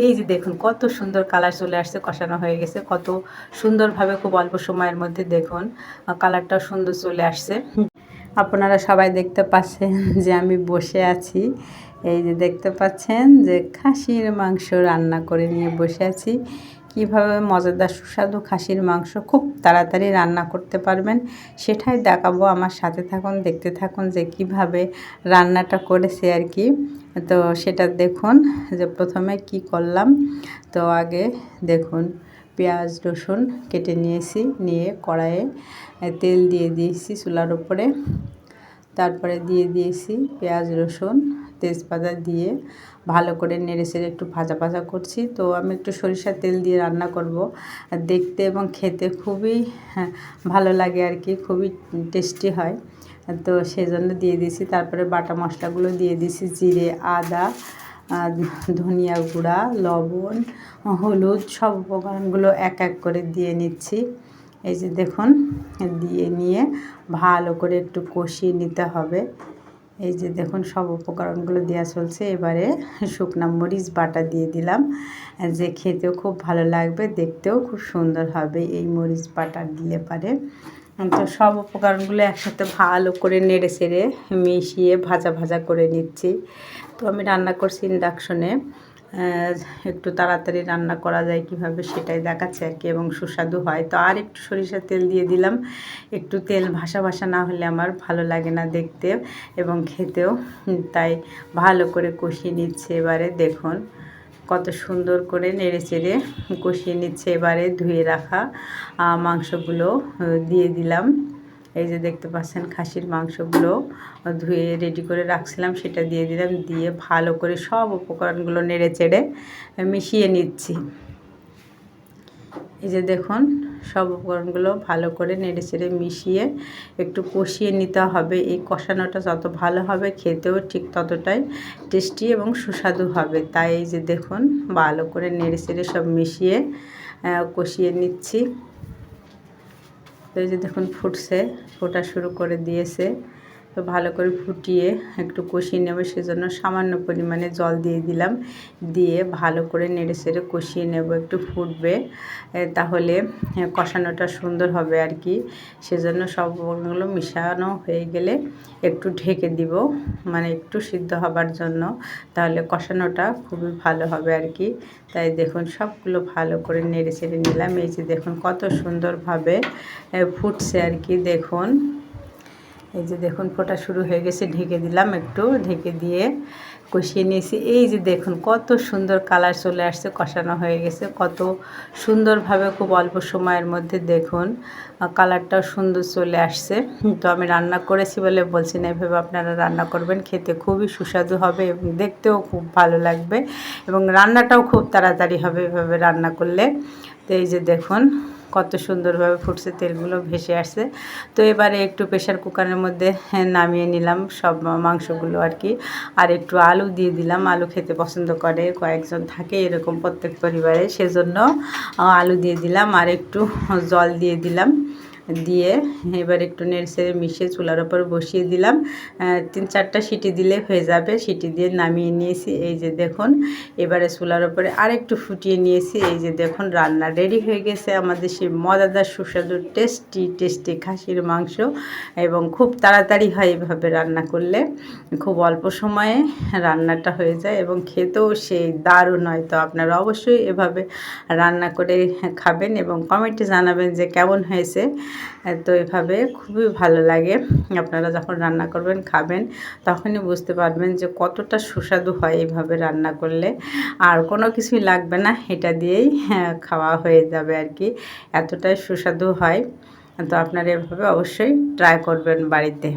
এই যে দেখুন, কত সুন্দর কালার চলে আসছে, কষানো হয়ে গেছে, কত সুন্দরভাবে খুব অল্প সময়ের মধ্যে দেখুন কালারটাও সুন্দর চলে আসছে। আপনারা সবাই দেখতে পাচ্ছেন যে আমি বসে আছি, এই যে দেখতে পাচ্ছেন যে খাসির মাংস রান্না করে নিয়ে বসে আছি। কীভাবে মজাদার সুস্বাদু খাসির মাংস খুব তাড়াতাড়ি রান্না করতে পারবেন সেটাই দেখাবো। আমার সাথে থাকুন, দেখতে থাকুন যে কীভাবে রান্নাটা করেছি আর কি। তো সেটা দেখুন, যে প্রথমে কি করলাম। তো আগে দেখুন, পেঁয়াজ, রসুন কেটে নিয়েছি, নিয়ে কড়াইয়ে তেল দিয়ে দিয়েছি চুলার উপরে। তারপরে দিয়ে দিয়েছি পেঁয়াজ, রসুন তেজপাতা দিয়ে ভালো করে নেড়ে সেড়ে একটু ভাজা ভাজা করছি। তো আমি একটু সরিষার তেল দিয়ে রান্না করব। দেখতে এবং খেতে খুবই হ্যাঁ, ভালো লাগে আর কি খুবই টেস্টি হয়। তো সেই জন্য দিয়ে দিয়েছি। তারপরে বাটা মশলাগুলো দিয়ে দিয়েছি জিরে আদা ধনিয়া গুঁড়া লবণ হলুদ সব উপকরণগুলো এক এক করে দিয়ে নিচ্ছি। এই যে দেখুন দিয়ে নিয়ে ভালো করে একটু কষিয়ে নিতে হবে। এই যে দেখুন, সব উপকরণগুলো দেওয়া চলছে। এবারে শুকনো মরিচ বাটা দিয়ে দিলাম। যে খেতেও খুব ভালো লাগবে, দেখতেও খুব সুন্দর হবে এই মরিচ বাটা দিলে পারে। তো সব উপকরণগুলো একসাথে ভালো করে নেড়ে সেড়ে মিশিয়ে ভাজা ভাজা করে নিচ্ছি। তো আমি রান্না করছি ইন্ডাকশনে। একটু তাড়াতাড়ি রান্না করা যায় কীভাবে সেটাই দেখাচ্ছে আর কি, এবং সুস্বাদু হয়। তো আর একটু সরিষার তেল দিয়ে দিলাম। একটু তেল ভাসা ভাসা না হলে আমার ভালো লাগে না দেখতে এবং খেতেও। তাই ভালো করে কষিয়ে নিচ্ছে এবারে, দেখুন কত সুন্দর করে নেড়ে চেড়ে কষিয়ে নিচ্ছে এবারে ধুয়ে রাখা মাংসগুলো দিয়ে দিলাম। এই যে দেখতে পাচ্ছেন খাসির মাংসগুলো ধুয়ে রেডি করে রাখছিলাম, সেটা দিয়ে দিলাম, দিয়ে ভালো করে সব উপকরণগুলো নেড়ে চেড়ে মিশিয়ে নিচ্ছি। এই যে দেখুন, সব উপকরণগুলো ভালো করে নেড়ে চেড়ে মিশিয়ে একটু কষিয়ে নিতে হবে। এই কষানোটা যত ভালো হবে, খেতেও ঠিক ততটাই টেস্টি এবং সুস্বাদু হবে। তাই এই যে দেখুন, ভালো করে নেড়ে চেড়ে সব মিশিয়ে কষিয়ে নিচ্ছি। তো এই যে দেখুন ফুটছে ফোটা শুরু করে দিয়েছে। তো ভালো করে ফুটিয়ে একটু কষিয়ে নেব, সেজন্য সামান্য পরিমাণে জল দিয়ে দিলাম। দিয়ে ভালো করে নেড়ে সেড়ে কষিয়ে নেব, একটু ফুটবে তাহলে কষানোটা সুন্দর হবে আর কি। সেজন্য সবগুলো মিশানো হয়ে গেলে একটু ঢেকে দিব মানে একটু সিদ্ধ হবার জন্য, তাহলে কষানোটা খুবই ভালো হবে আর কি। তাই দেখুন, সবগুলো ভালো করে নেড়ে ছেড়ে নিলাম। এই যে দেখুন, কত সুন্দরভাবে ফুটছে আর কি, দেখুন। এই যে দেখুন, ফোটা শুরু হয়ে গেছে, ঢেকে দিলাম একটু, ঢেকে দিয়ে কষিয়ে নিয়েছি। এই যে দেখুন, কত সুন্দর কালার চলে আসছে, কষানো হয়ে গেছে। কত সুন্দরভাবে খুব অল্প সময়ের মধ্যে দেখুন কালারটাও সুন্দর চলে আসছে। তো আমি রান্না করেছি বলে বলছি না, এভাবে আপনারা রান্না করবেন, খেতে খুবই সুস্বাদু হবে এবং দেখতেও খুব ভালো লাগবে এবং রান্নাটাও খুব তাড়াতাড়ি হবে এভাবে রান্না করলে। তো এই যে দেখুন কত সুন্দরভাবে ফুটছে তেলগুলো ভেসে আসছে। তো এবারে একটু প্রেশার কুকারের মধ্যে হ্যাঁ, নামিয়ে নিলাম সব মাংসগুলো আর কি। আর একটু আলু দিয়ে দিলাম আলু খেতে পছন্দ করে কয়েকজন থাকে এরকম প্রত্যেক পরিবারে সেজন্য আলু দিয়ে দিলাম। আর একটু জল দিয়ে দিলাম। দিয়ে এবার একটু নেড়ে মিশিয়ে চুলার ওপর বসিয়ে দিলাম। তিন চারটা সিটি দিলে হয়ে যাবে। সিটি দিয়ে নামিয়ে নিয়েছি। এই যে দেখুন, এবারে চুলার ওপরে আরেকটু ফুটিয়ে নিয়েছি। এই যে দেখুন, রান্না রেডি হয়ে গেছে। আমাদের সেই মজাদার সুস্বাদু, টেস্টি টেস্টি খাসির মাংস এবং খুব তাড়াতাড়ি হয় এভাবে রান্না করলে। খুব অল্প সময়ে রান্নাটা হয়ে যায় এবং খেতেও সেই দারুণ হয়। তো আপনারা অবশ্যই এভাবে রান্না করে খাবেন এবং কমেন্টে জানাবেন যে কেমন হয়েছে। তো এভাবে খুবই ভালো লাগে। আপনারা যখন রান্না করবেন খাবেন তখনই বুঝতে পারবেন যে কতটা সুস্বাদু হয় এইভাবে রান্না করলে। আর কোনো কিছুই লাগবে না এটা দিয়েই হ্যাঁ, খাওয়া হয়ে যাবে আর কি। এতটাই সুস্বাদু হয়। তো আপনারা এভাবে অবশ্যই ট্রাই করবেন বাড়িতে।